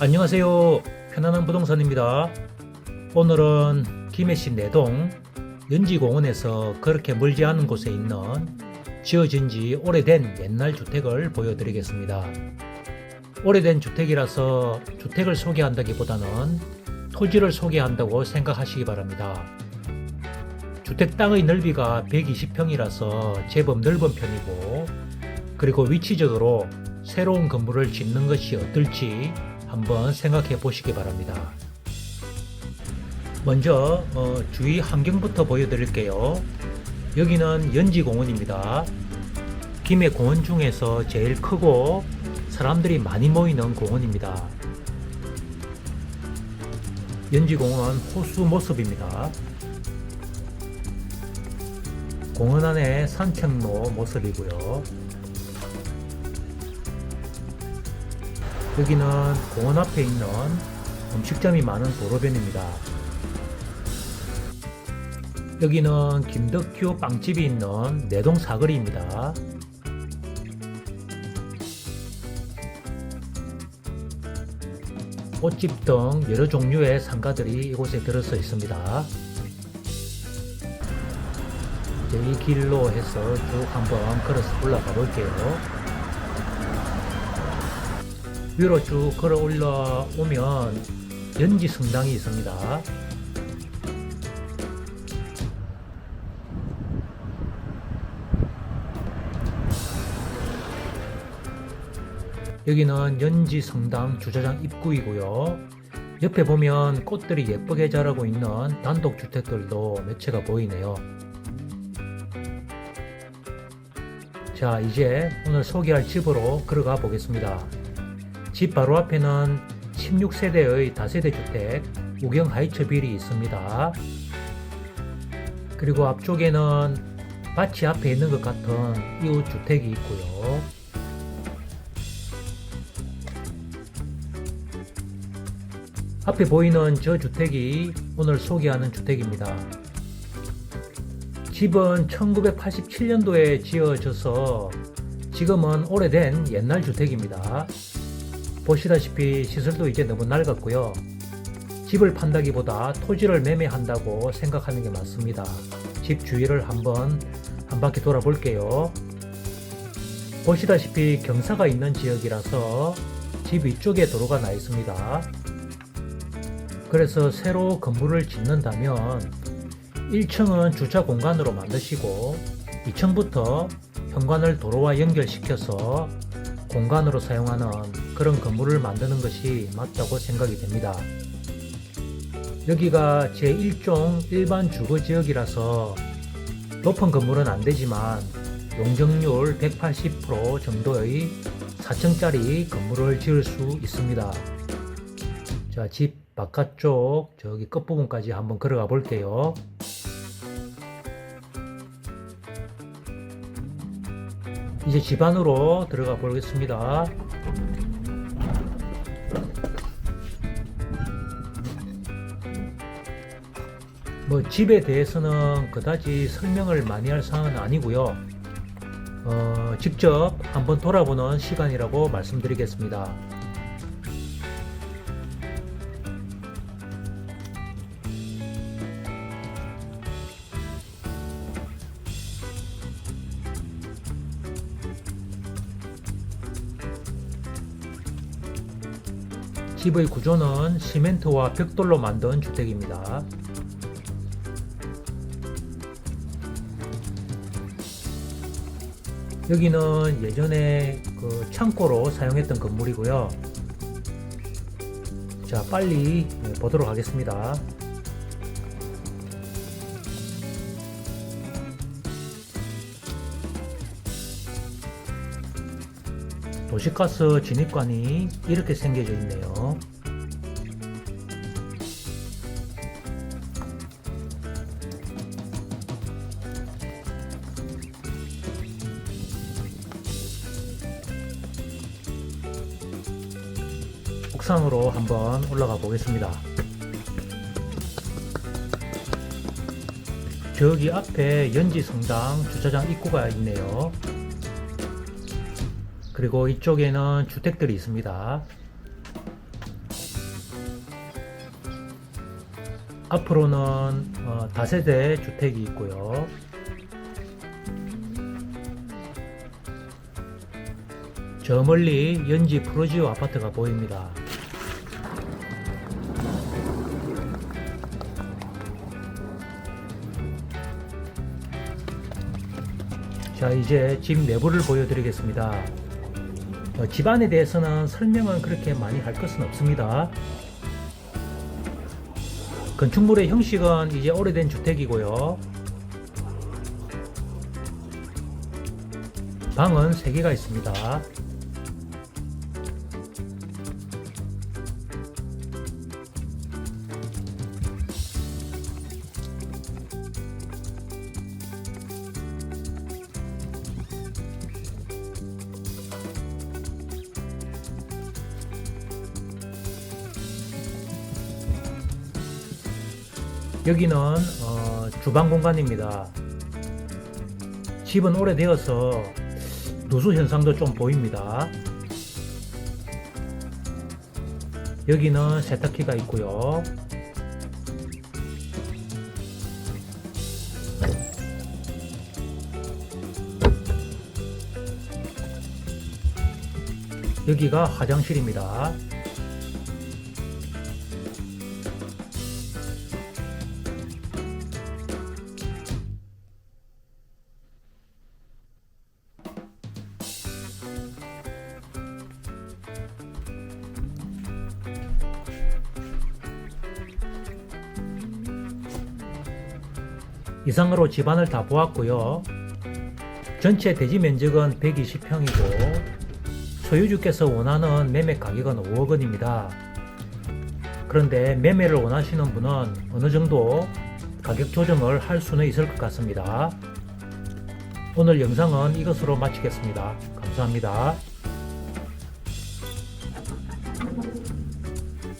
안녕하세요. 편안한 부동산입니다. 오늘은 김해시 내동 연지공원에서 그렇게 멀지 않은 곳에 있는 지어진 지 오래된 옛날 주택을 보여드리겠습니다. 오래된 주택이라서 주택을 소개한다기보다는 토지를 소개한다고 생각하시기 바랍니다. 주택 땅의 넓이가 120평이라서 제법 넓은 편이고 그리고 위치적으로 새로운 건물을 짓는 것이 어떨지 한번 생각해 보시기 바랍니다. 먼저 어, 주위 환경부터 보여드릴게요. 여기는 연지공원입니다. 김해 공원 중에서 제일 크고 사람들이 많이 모이는 공원입니다. 연지공원 호수 모습입니다. 공원 안에 산책로 모습이고요. 여기는 공원 앞에 있는 음식점이 많은 도로변입니다. 여기는 김덕규 빵집이 있는 내동 사거리입니다. 꽃집 등 여러 종류의 상가들이 이곳에 들어서 있습니다. 이 길로 해서 쭉 한번 걸어서 올라가 볼게요. 위로 쭉 걸어 올라오면 연지 성당이 있습니다. 여기는 연지 성당 주차장 입구이고요. 옆에 보면 꽃들이 예쁘게 자라고 있는 단독 주택들도 몇 채가 보이네요. 자, 이제 오늘 소개할 집으로 걸어가 보겠습니다. 집 바로 앞에는 16세대의 다세대 주택 우경 하이처 빌이 있습니다. 그리고 앞쪽에는 밭이 앞에 있는 것 같은 이웃 주택이 있고요. 앞에 보이는 저 주택이 오늘 소개하는 주택입니다. 집은 1987년도에 지어져서 지금은 오래된 옛날 주택입니다. 보시다시피 시설도 이제 너무 낡았고요. 집을 판다기보다 토지를 매매한다고 생각하는 게 맞습니다. 집 주위를 한번 한 바퀴 돌아볼게요. 보시다시피 경사가 있는 지역이라서 집 위쪽에 도로가 나 있습니다. 그래서 새로 건물을 짓는다면 1층은 주차 공간으로 만드시고 2층부터 현관을 도로와 연결시켜서 공간으로 사용하는 그런 건물을 만드는 것이 맞다고 생각이 됩니다. 여기가 제1종 일반 주거 지역이라서 높은 건물은 안 되지만 용적률 180% 정도의 4층짜리 건물을 지을 수 있습니다. 자, 집 바깥쪽 저기 끝부분까지 한번 걸어가 볼게요. 이제 집 안으로 들어가 보겠습니다. 뭐 집에 대해서는 그다지 설명을 많이 할 사항은 아니고요. 어, 직접 한번 돌아보는 시간이라고 말씀드리겠습니다. 집의 구조는 시멘트와 벽돌로 만든 주택입니다. 여기는 예전에 그 창고로 사용했던 건물이고요. 자, 빨리 보도록 하겠습니다. 도시가스 진입관이 이렇게 생겨져 있네요. 옥상으로 한번 올라가 보겠습니다. 저기 앞에 연지성당 주차장 입구가 있네요. 그리고 이쪽에는 주택들이 있습니다. 앞으로는 어, 다세대 주택이 있고요. 저 멀리 연지 프로지오 아파트가 보입니다. 자 이제 집 내부를 보여드리겠습니다. 어, 집안에 대해서는 설명은 그렇게 많이 할 것은 없습니다. 건축물의 형식은 이제 오래된 주택이고요. 방은 3개가 있습니다. 여기는 어, 주방 공간입니다. 집은 오래되어서 누수 현상도 좀 보입니다. 여기는 세탁기가 있고요. 여기가 화장실입니다. 이상으로 집안을 다 보았고요. 전체 대지 면적은 120평이고 소유주께서 원하는 매매 가격은 5억 원입니다. 그런데 매매를 원하시는 분은 어느 정도 가격 조정을 할 수는 있을 것 같습니다. 오늘 영상은 이것으로 마치겠습니다. 감사합니다.